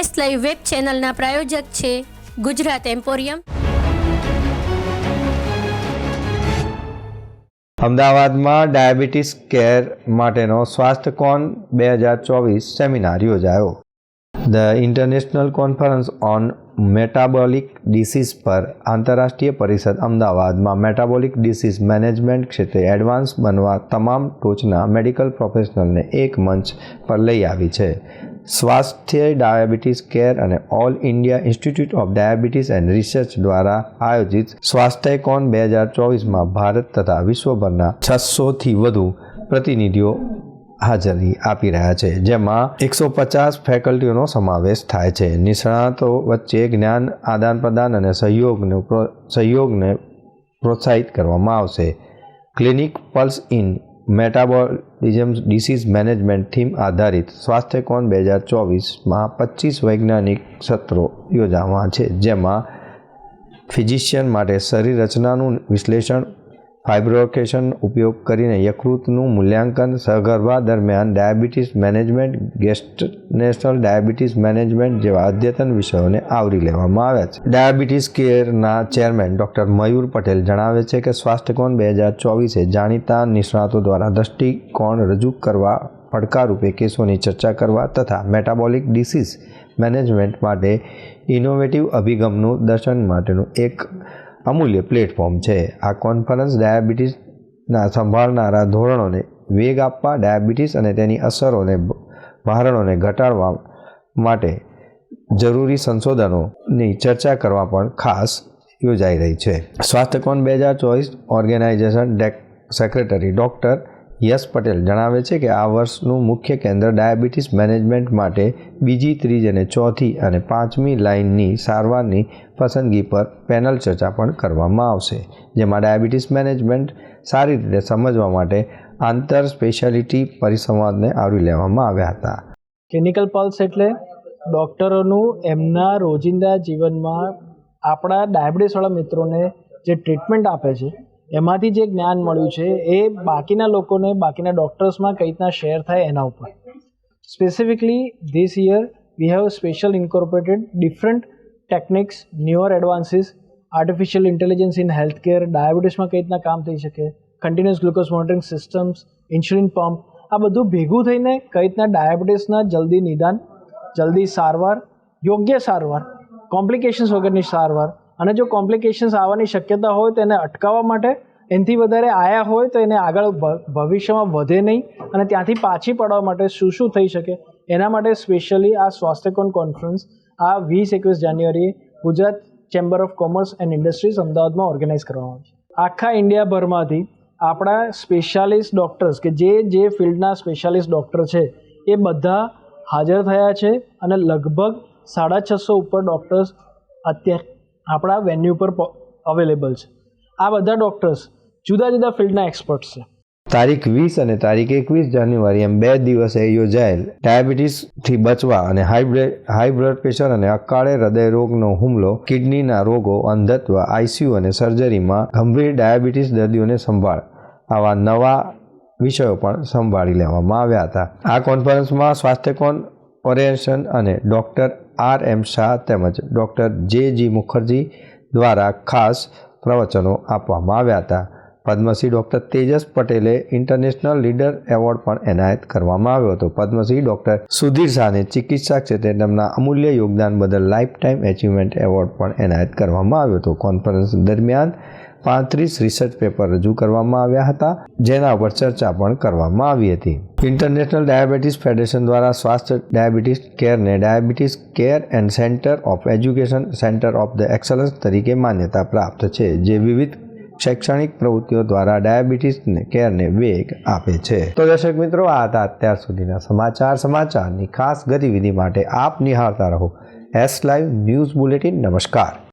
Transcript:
S live web ચેનલના પ્રાયોજક છે ગુજરાત એમ્પોરિયમ. અમદાવાદમાં ડાયાબિટીસ કેર માટેનો સ્વાસ્થ્ય કોન બે હજાર ચોવીસ સેમિનાર યોજાયો. The international conference on metabolic disease પર આંતરરાષ્ટ્રીય પરિષદ અમદાવાદમાં મેટાબોલિક ડિસીઝ મેનેજમેન્ટ ક્ષેત્રે એડવાન્સ બનવા તમામ ટોચના મેડિકલ પ્રોફેશનલને એક મંચ પર લઈ આવી છે. સ્વાસ્થ્ય, ડાયાબિટીસ કેર અને all India institute of diabetes and research દ્વારા આયોજિત સ્વાસ્થ્યકોન બે હજાર ચોવીસમાં ભારત તથા વિશ્વભરના છસોથી વધુ પ્રતિનિધિઓ હાજરી આપી રહ્યા છે, જેમાં એકસો પચાસ ફેકલ્ટીઓનો સમાવેશ થાય છે. નિષ્ણાતો વચ્ચે જ્ઞાન આદાન પ્રદાન અને સહયોગને સહયોગને પ્રોત્સાહિત કરવામાં આવશે. Clinic pulse in metabolism disease management theme આધારિત સ્વાસ્થ્યકોન બે હજાર ચોવીસમાં પચીસ વૈજ્ઞાનિક સત્રો યોજાવા છે, જેમાં ફિઝિશિયન માટે શરીર રચનાનું વિશ્લેષણ ફાઇબ્રોકેશન ઉપયોગ કરીને યકૃતનું મૂલ્યાંકન સગર્ભા દરમિયાન diabetes management, gestational diabetes management જેવા અદ્યતન વિષયોને આવરી લેવામાં આવ્યા છે. ડાયાબિટીસ કેરના ચેરમેન ડૉક્ટર મયુર પટેલ જણાવે છે કે સ્વાસ્થ્યકોણ બે હજાર ચોવીસે જાણીતા નિષ્ણાતો દ્વારા દૃષ્ટિકોણ રજૂ કરવા, પડકારરૂપે કેસોની ચર્ચા કરવા તથા મેટાબોલિક ડિસીઝ મેનેજમેન્ટ માટે ઇનોવેટિવ અભિગમનું દર્શન માટેનું એક અમૂલ્ય પ્લેટફોર્મ છે. આ કોન્ફરન્સ ડાયાબિટીસના સંભાળનારા ધોરણોને વેગ આપવા, ડાયાબિટીસ અને તેની અસરોને ભારણોને ઘટાડવા માટે જરૂરી સંશોધનોની ચર્ચા કરવા પણ ખાસ યોજાઈ રહી છે. સ્વાસ્થ્યકોન બે હજાર ચોવીસ ઓર્ગેનાઇઝેશન ડેક, સેક્રેટરી ડૉક્ટર યશ પટેલ જણાવે છે કે આ વર્ષનું મુખ્ય કેન્દ્ર ડાયાબિટીસ મેનેજમેન્ટ માટે બીજી, ત્રીજી અને ચોથી અને પાંચમી લાઇનની સારવારની પસંદગી પર પેનલ ચર્ચા પણ કરવામાં આવશે, જેમાં ડાયાબિટીસ મેનેજમેન્ટ સારી રીતે સમજવા માટે આંતર સ્પેશિયાલિટી પરિસંવાદને આવરી લેવામાં આવ્યા હતા. ક્લિનિકલ પલ્સ એટલે ડૉક્ટરોનું એમના રોજિંદા જીવનમાં આપણા ડાયાબિટીસવાળા મિત્રોને જે ટ્રીટમેન્ટ આપે છે એમાંથી જે જ્ઞાન મળ્યું છે, એ બાકીના લોકોને, બાકીના ડૉક્ટર્સમાં કઈ રીતના શેર થાય એના ઉપર. Specifically this year we have special incorporated different techniques newer advances artificial intelligence in health care ડાયાબિટીસમાં કઈ રીતના કામ થઈ શકે continuous glucose monitoring systems insulin pump આ બધું ભેગું થઈને કઈ રીતના ડાયાબિટીસના જલ્દી નિદાન, જલ્દી સારવાર, યોગ્ય સારવાર કોમ્પ્લિકેશન્સ વગરની સારવાર અને જો કોમ્પ્લિકેશન્સ આવવાની શક્યતા હોય તો એને અટકાવવા માટે એનાથી વધારે આયા હોય તો એને આગળ ભવિષ્યમાં વધે નહીં અને ત્યાંથી પાછી પડવા માટે શું શું થઈ શકે એના માટે સ્પેશિયલી આ સ્વાસ્થ્યકોન કોન્ફરન્સ આ વીસ એકવીસ જાન્યુઆરીએ Gujarat chamber of commerce and industries અમદાવાદમાં ઓર્ગેનાઇઝ કરવામાં આવે છે. આખા ઇન્ડિયાભરમાંથી આપણા સ્પેશિયાલિસ્ટ ડૉક્ટર્સ કે જે જે ફિલ્ડના સ્પેશિયાલિસ્ટ ડૉક્ટર છે, એ બધા હાજર થયા છે અને લગભગ સાડા છસો ઉપર ડૉક્ટર્સ અત્યારે આપણા વેન્યુ પર અવેલેબલ છે. આ બધા ડૉક્ટર્સ જુદા જુદા ફિલ્ડના એક્સપર્ટ્સ છે. તારીખ વીસ અને તારીખ એકવીસ જાન્યુઆરી એમ બે દિવસે યોજાયેલ ડાયાબિટીસથી બચવા અને high blood high blood pressure અને અકાળે હૃદય રોગનો હુમલો કિડનીના રોગો, અંધત્વ આઈસીયુ અને સર્જરીમાં ગંભીર ડાયાબિટીસ દર્દીઓને સંભાળ આવા નવા વિષયો પણ સંભાળી લેવામાં આવ્યા હતા. આ કોન્ફરન્સમાં સ્વાસ્થ્યકોન, ઓરિએન્ટેશન અને ડૉક્ટર આર એમ શાહ તેમજ ડૉક્ટર જે જી મુખર્જી દ્વારા ખાસ પ્રવચનો આપવામાં આવ્યા હતા. પદ્મશ્રી ડૉક્ટર તેજસ પટેલે ઇન્ટરનેશનલ લીડર એવોર્ડ પણ એનાયત કરવામાં આવ્યો હતો. પદ્મશ્રી ડૉક્ટર સુધીર શાહને ચિકિત્સા ક્ષેત્રે તેમના અમૂલ્ય યોગદાન બદલ લાઈફ ટાઈમ એચિવમેન્ટ એવોર્ડ પણ એનાયત કરવામાં આવ્યો હતો. કોન્ફરન્સ દરમિયાન પાંત્રીસ રિસર્ચ પેપર રજૂ કરવામાં આવ્યા હતા, જેના ઉપર ચર્ચા પણ કરવામાં આવી હતી. ઇન્ટરનેશનલ ડાયાબિટીસ ફેડરેશન દ્વારા Swasthya diabetes કેરને diabetes care and centre of education, centre of the excellence તરીકે માન્યતા પ્રાપ્ત છે, જે વિવિધ શૈક્ષણિક પ્રવૃત્તિઓ દ્વારા ડાયાબિટીસને, કેરને વેગ આપે છે. તો દર્શક મિત્રો, આ હતા અત્યાર સુધીના સમાચાર. સમાચારની ખાસ ગતિવિધિ માટે આપ નિહાળતા રહો. એસ લાઈવ ન્યૂઝ બુલેટિન નમસ્કાર.